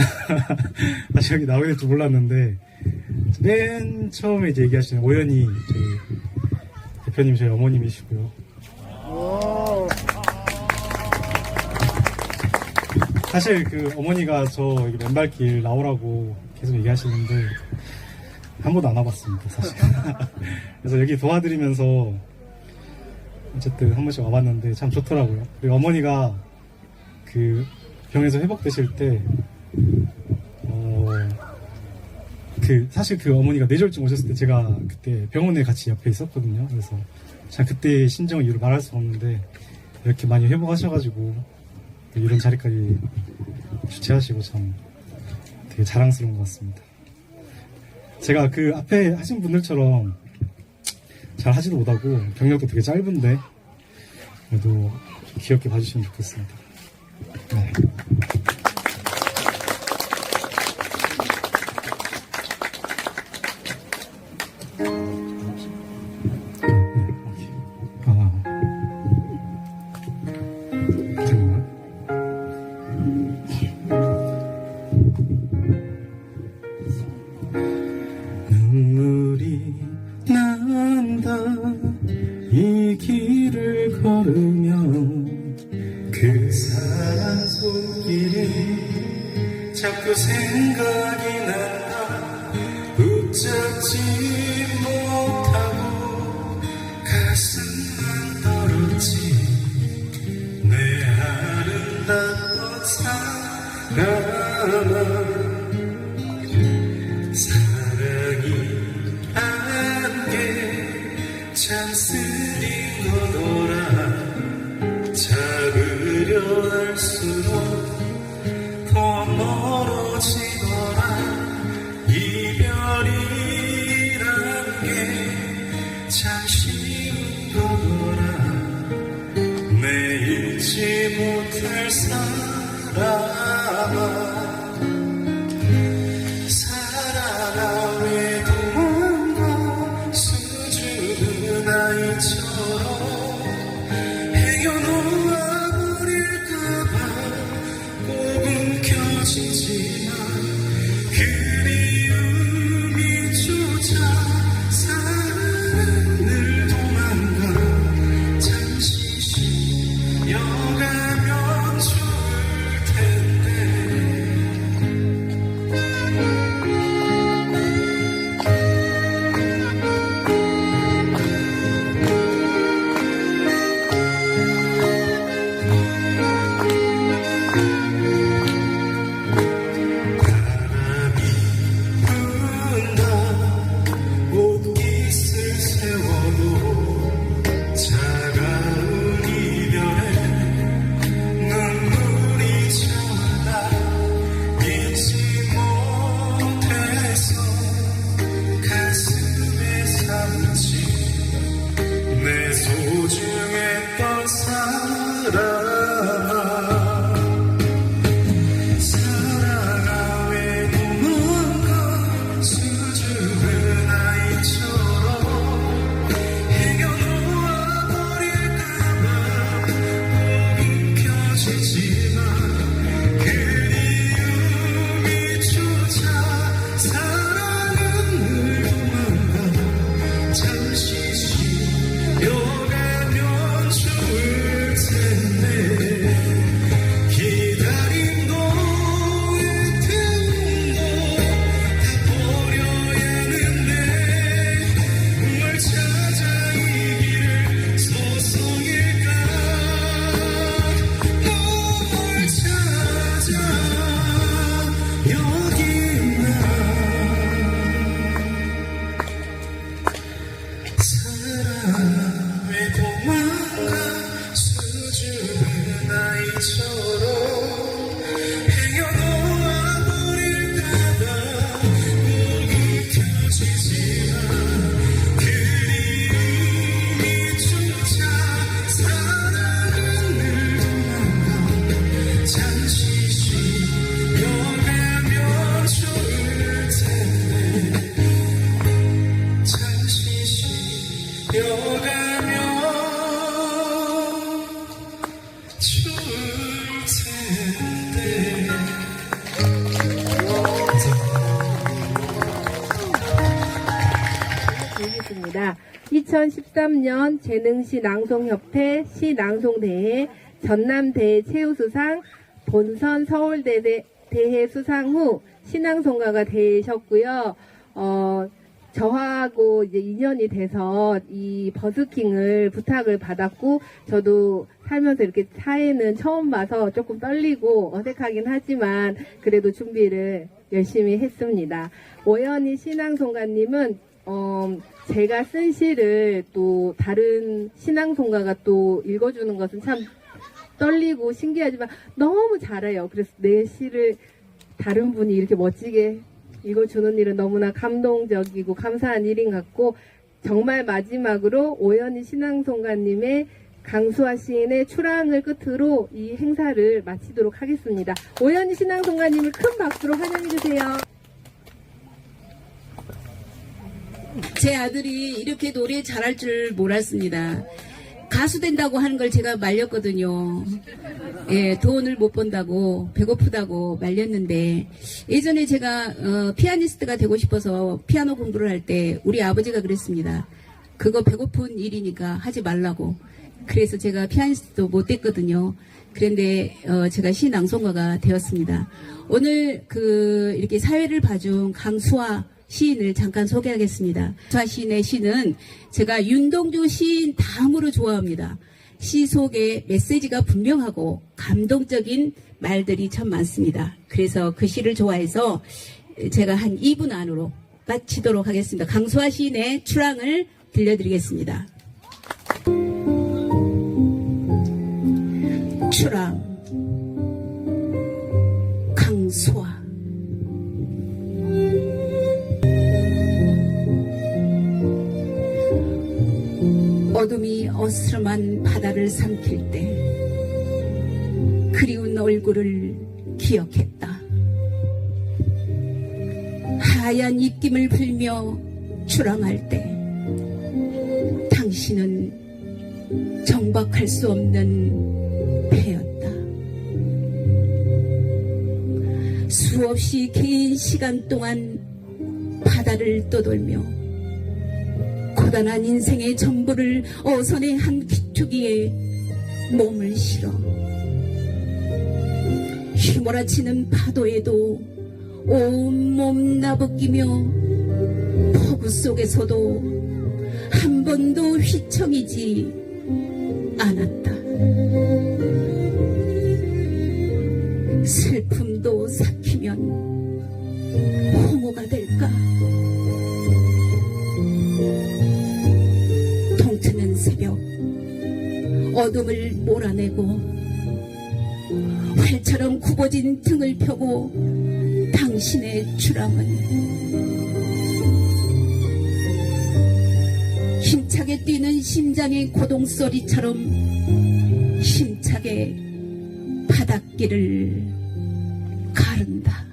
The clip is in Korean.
다시 여기 나오게 될 줄 몰랐는데 맨 처음에 이제 얘기하시는 오연희 저희 대표님 저희 어머님이시고요. 사실 그 어머니가 저 맨발길 나오라고 계속 얘기하시는데 한 번도 안 와봤습니다 사실. 그래서 여기 도와드리면서 어쨌든 한 번씩 와봤는데 참 좋더라고요. 그리고 어머니가 그 병에서 회복되실 때 그 사실 그 어머니가 뇌졸중 오셨을 때 제가 그때 병원에 같이 옆에 있었거든요. 그래서 참 그때 심정을 이유로 말할 수 없는데 이렇게 많이 회복하셔가지고 또 이런 자리까지 주최하시고 참 되게 자랑스러운 것 같습니다. 제가 그 앞에 하신 분들처럼 잘 하지도 못하고 경력도 되게 짧은데 그래도 좀 귀엽게 봐주시면 좋겠습니다. 네. 아. 잠깐만. 눈물이 난다. 이 길을 걸으면 그 사랑 손길이 자꾸 생각 가슴만 떨었지. 내 아름답던 사랑아 잊지 못할 사람아 Yeah. 하겠습니다. 2013년 재능시 낭송협회 시낭송대회 전남대회 최우수상 본선 서울대회 대회 수상 후 신앙송가가 되셨고요. 어, 저하고 이제 인연이 돼서 이 버스킹을 부탁을 받았고 저도 살면서 이렇게 사회는 처음 봐서 조금 떨리고 어색하긴 하지만 그래도 준비를 열심히 했습니다. 오연희 신앙송가님은 어, 제가 쓴 시를 또 다른 신앙송가가 또 읽어주는 것은 참 떨리고 신기하지만 너무 잘해요. 그래서 내 시를 다른 분이 이렇게 멋지게 읽어주는 일은 너무나 감동적이고 감사한 일인 것 같고 정말 마지막으로 오연희 신앙송가님의 강수아 시인의 출항을 끝으로 이 행사를 마치도록 하겠습니다. 오연희 신앙송가님을 큰 박수로 환영해 주세요. 제 아들이 이렇게 노래 잘할 줄 몰랐습니다. 가수 된다고 하는 걸 제가 말렸거든요. 예, 돈을 못 번다고, 배고프다고 말렸는데, 예전에 제가, 어, 피아니스트가 되고 싶어서 피아노 공부를 할 때, 우리 아버지가 그랬습니다. 그거 배고픈 일이니까 하지 말라고. 그래서 제가 피아니스트도 못 됐거든요. 그런데, 어, 제가 시낭송가가 되었습니다. 오늘 그, 이렇게 사회를 봐준 강수아 시인을 잠깐 소개하겠습니다. 수아 시인의 시는 제가 윤동주 시인 다음으로 좋아합니다. 시 속에 메시지가 분명하고 감동적인 말들이 참 많습니다. 그래서 그 시를 좋아해서 제가 한 2분 안으로 마치도록 하겠습니다. 강수아 시인의 출항을 들려드리겠습니다. 출항 어둠이 어스름한 바다를 삼킬 때 그리운 얼굴을 기억했다. 하얀 입김을 불며 출항할 때 당신은 정박할 수 없는 배였다. 수없이 긴 시간 동안 바다를 떠돌며 고단한 인생의 전부를 어선의 한 기초기에 몸을 실어 휘몰아치는 파도에도 온몸 나부끼며 폭우 속에서도 한 번도 휘청이지 않았다. 슬픔도 삭히면 홍어가 될까? 어둠을 몰아내고 활처럼 굽어진 등을 펴고 당신의 출항은 힘차게 뛰는 심장의 고동소리처럼 힘차게 바닷길을 가른다.